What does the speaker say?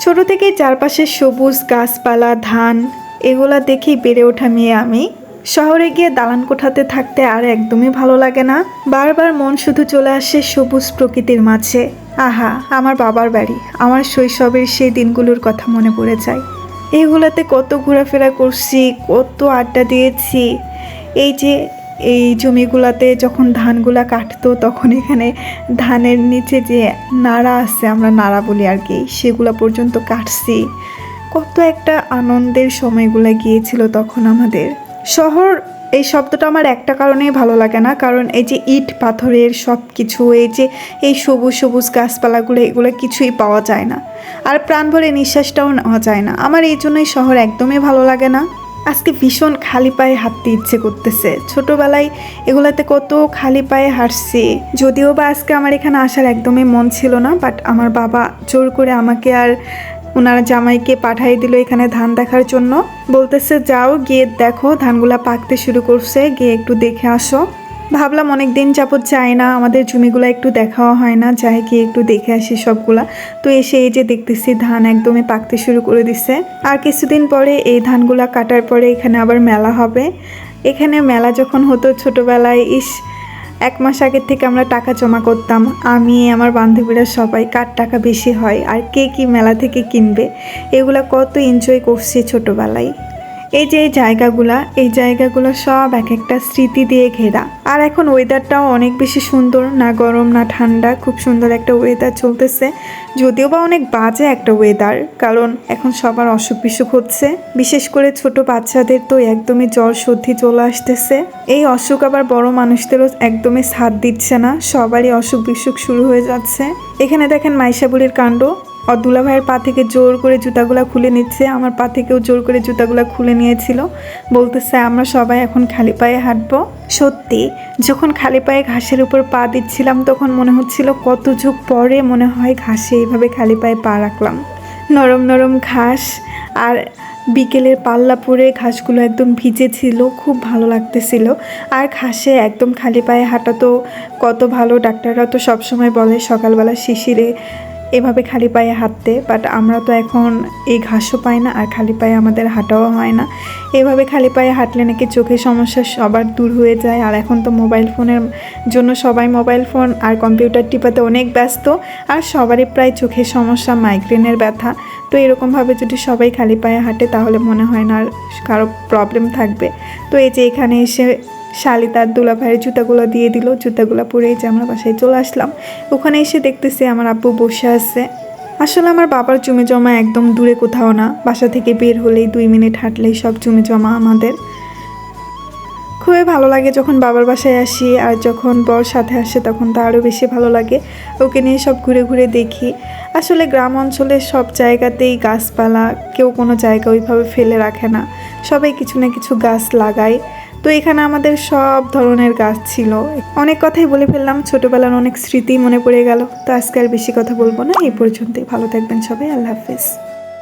ছোট থেকেই চারপাশে সবুজ গাছপালা, ধান, এগুলা দেখেই বেড়ে ওঠা মেয়ে আমি। শহরে গিয়ে দালান কোঠাতে থাকতে আর একদমই ভালো লাগে না। বারবার মন শুধু চলে আসে সবুজ প্রকৃতির মাঝে। আহা, আমার বাবার বাড়ি। আমার শৈশবের সেই দিনগুলোর কথা মনে পড়ে যায়। এইগুলাতে কত ঘোরাফেরা করছি, কত আড্ডা দিয়েছি। এই যে এই জমিগুলাতে যখন ধানগুলা কাটতো, তখন এখানে ধানের নিচে যে নাড়া আছে, আমরা নাড়া বলি আর কি, সেগুলো পর্যন্ত কাটছি। কত একটা আনন্দের সময়গুলো গিয়েছিল তখন আমাদের। শহর, এই শব্দটা আমার একটা কারণেই ভালো লাগে না, কারণ এই যে ইট পাথরের সব কিছু এই যে এই সবুজ সবুজ গাছপালাগুলো, এগুলো কিছুই পাওয়া যায় না। আর প্রাণ ভরে নিঃশ্বাসটাও নেওয়া যায় না। আমার এই জন্যই শহর একদমই ভালো লাগে না। আজকে ভীষণ খালি পায়ে হাঁটতে ইচ্ছে করতেছে। ছোটবেলায় এগুলাতে কত খালি পায়ে হাঁটছি। যদিও বা আজকে আমার এখানে আসার একদমই মন ছিল না বাট আমার বাবা জোর করে আমাকে আর ওনার জামাইকে পাঠাই দিল এখানে ধান দেখার জন্য। বলতেছে, যাও গিয়ে দেখো, ধানগুলা পাকতে শুরু করছে, গিয়ে একটু দেখে আসো। ভাবলাম অনেক দিন যাবত যাই না, আমাদের জমিগুলো একটু দেখাও হয় না, যাই কি একটু দেখে আসি সবগুলা। তো এসে এই যে দেখতেছি, ধান একদমই পাকতে শুরু করে দিছে। আর কিছুদিন পরে এই ধানগুলা কাটার পরে এখানে আবার মেলা হবে। এখানে মেলা যখন হতো ছোটবেলায়, ইস, এক মাস আগের থেকে আমরা টাকা জমা করতাম। আমি, আমার বান্ধবীরা সবাই কার টাকা বেশি হয়, আর কে কি মেলা থেকে কিনবে? এগুলা কত এনজয় করছি ছোটবেলায়। এই যে এই জায়গাগুলা, এই জায়গাগুলো সব এক একটা স্মৃতি দিয়ে ঘেরা। আর এখন ওয়েদারটাও অনেক বেশি সুন্দর, না গরম, না ঠান্ডা, খুব সুন্দর একটা ওয়েদার চলতেছে। যদিও বা অনেক বাজে একটা ওয়েদার কারণ এখন সবার অসুখ বিসুখ হচ্ছে। বিশেষ করে ছোট বাচ্চাদের তো একদমই জ্বর সর্দি চলে আসতেছে। এই অসুখ আবার বড় মানুষদেরও একদমই সাথ দিচ্ছে না, সবারই অসুখ বিসুখ শুরু হয়ে যাচ্ছে। এখানে দেখেন মাইশাবুলির কাণ্ড আর দুলা ভাইয়ের পা থেকে জোর করে জুতাগুলা খুলে নিচ্ছে, আমার পা থেকেও জোর করে জুতাগুলা খুলে নিয়েছিল। বলতেছে, আমরা সবাই এখন খালি পায়ে হাঁটবো। সত্যি, যখন খালি পায়ে ঘাসের উপর পা দিচ্ছিলাম, তখন মনে হচ্ছিল কত যুগ পরে মনে হয় ঘাসে এইভাবে খালি পায়ে পা রাখলাম। নরম নরম ঘাস আর বিকেলের পাল্লা পরে ঘাসগুলো একদম ভিজে ছিল খুব ভালো লাগতেছিল। আর ঘাসে একদম খালি পায়ে হাঁটা তো কত ভালো, ডাক্তাররা তো সবসময় বলে সকালবেলা শিশিরে এভাবে খালি পায়ে হাঁটতে বাট আমরা তো এখন এই ঘাসও পাই না আর খালি পায়ে আমাদের হাঁটাও হয় না। এভাবে খালি পায়ে হাঁটলে নাকি চোখের সমস্যা সবার দূর হয়ে যায়। আর এখন তো মোবাইল ফোনের জন্য সবাই মোবাইল ফোন আর কম্পিউটার টিপাতে অনেক ব্যস্ত, আর সবারই প্রায় চোখের সমস্যা মাইগ্রেনের ব্যথা। তো এরকমভাবে যদি সবাই খালি পায়ে হাঁটে তাহলে মনে হয় না আর কারও প্রবলেম থাকবে। তো এই যে এখানে এসে শালি তার দুলা ভাইয়ের জুতাগুলো দিয়ে দিল, জুতাগুলো পরে যে আমরা বাসায় চলে আসলাম। ওখানে এসে দেখতেছি আমার আব্বু বসে আছে। আসলে আমার বাবার জমে জমা একদম দূরে কোথাও না। বাসা থেকে বের হলেই দুই মিনিট হাঁটলেই সব জমে জমা আমাদের। খুবই ভালো লাগে যখন বাবার বাসায় আসি, আর যখন বর সাথে আসে তখন তো আরও বেশি ভালো লাগে। ওকে নিয়ে সব ঘুরে ঘুরে দেখি। আসলে গ্রাম অঞ্চলের সব জায়গাতেই গাছপালা, কেউ কোনো জায়গা ওইভাবে ফেলে রাখে না। সবাই কিছু না কিছু গাছ লাগায়। তো এখানে আমাদের সব ধরনের গাছ ছিল। অনেক কথাই বলে ফেললাম, ছোটবেলার অনেক স্মৃতি মনে পড়ে গেল। তো আজকে আর বেশি কথা বলব না, এই পর্যন্তই। ভালো থাকবেন সবাই, আল্লাহ হাফেজ।